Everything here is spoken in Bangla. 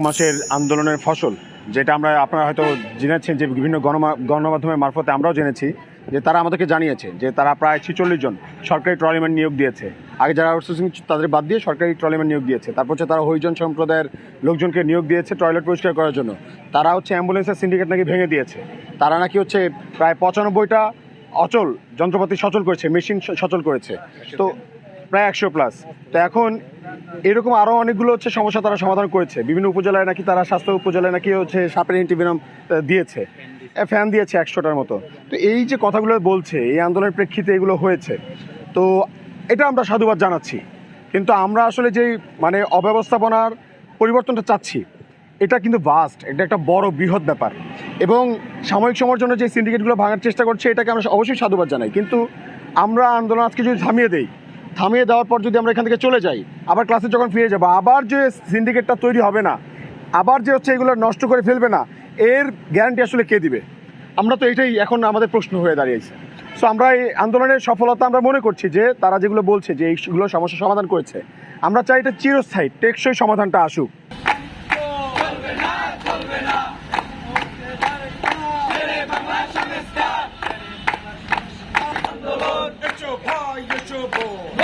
মাসের আন্দোলনের ফসল, যেটা আমরা, আপনারা হয়তো জেনেছেন যে বিভিন্ন গণমা- গণমাধ্যমের মারফতে আমরাও জেনেছি যে তারা আমাদেরকে জানিয়েছে যে তারা প্রায় ছিচল্লিশ জন সরকারি ট্রলিম্যান নিয়োগ দিয়েছে। আগে যারা আউটসোর্সিং তাদের বাদ দিয়ে সরকারি ট্রলিম্যান নিয়োগ দিয়েছে। তারপর হচ্ছে তারা হরিজন সম্প্রদায়ের লোকজনকে নিয়োগ দিয়েছে টয়লেট পরিষ্কার করার জন্য। তারা হচ্ছে অ্যাম্বুলেন্সের সিন্ডিকেট নাকি ভেঙে দিয়েছে। তারা নাকি হচ্ছে প্রায় পঁচানব্বইটা অচল যন্ত্রপাতি সচল করেছে, মেশিন সচল করেছে। তো প্রায় একশো প্লাস তো এখন এরকম আরও অনেকগুলো হচ্ছে সমস্যা তারা সমাধান করেছে। বিভিন্ন উপজেলায় নাকি তারা স্বাস্থ্য উপজেলায় নাকি হচ্ছে সাপের অ্যান্টিভেনম দিয়েছে। ফ্যান দিয়েছে একশোটার মতো। তো এই যে কথাগুলো বলছে, এই আন্দোলনের প্রেক্ষিতে এগুলো হয়েছে, তো এটা আমরা সাধুবাদ জানাচ্ছি। কিন্তু আমরা আসলে যেই মানে অব্যবস্থাপনার পরিবর্তনটা চাচ্ছি, এটা কিন্তু বাস্ট এটা একটা বড় বৃহৎ ব্যাপার। এবং সাময়িক সময়ের জন্য যে সিন্ডিকেটগুলো ভাঙার চেষ্টা করছে, এটাকে আমরা অবশ্যই সাধুবাদ জানাই। কিন্তু আমরা আন্দোলন আজকে যদি থামিয়ে দেই থামিয়ে দেওয়ার পর যদি আমরা এখান থেকে চলে যাই আবার ক্লাসে যখন ফিরে যাব আবার যে সিন্ডিকেটটা তৈরি হবে না আবার যে হচ্ছে এগুলো নষ্ট করে ফেলবে না এর গ্যারান্টি আসলে কে দিবে? আমরা তো এটাই এখন আমাদের প্রশ্ন হয়ে দাঁড়িয়েছে। সো আমরা এই আন্দোলনের সফলতা আমরা মনে করছি যে তারা যেগুলো বলছে যে এইগুলো সমস্যা সমাধান করেছে আমরা চাই এটা চিরস্থায়ী টেকসই সমাধানটা আসুক। তুলি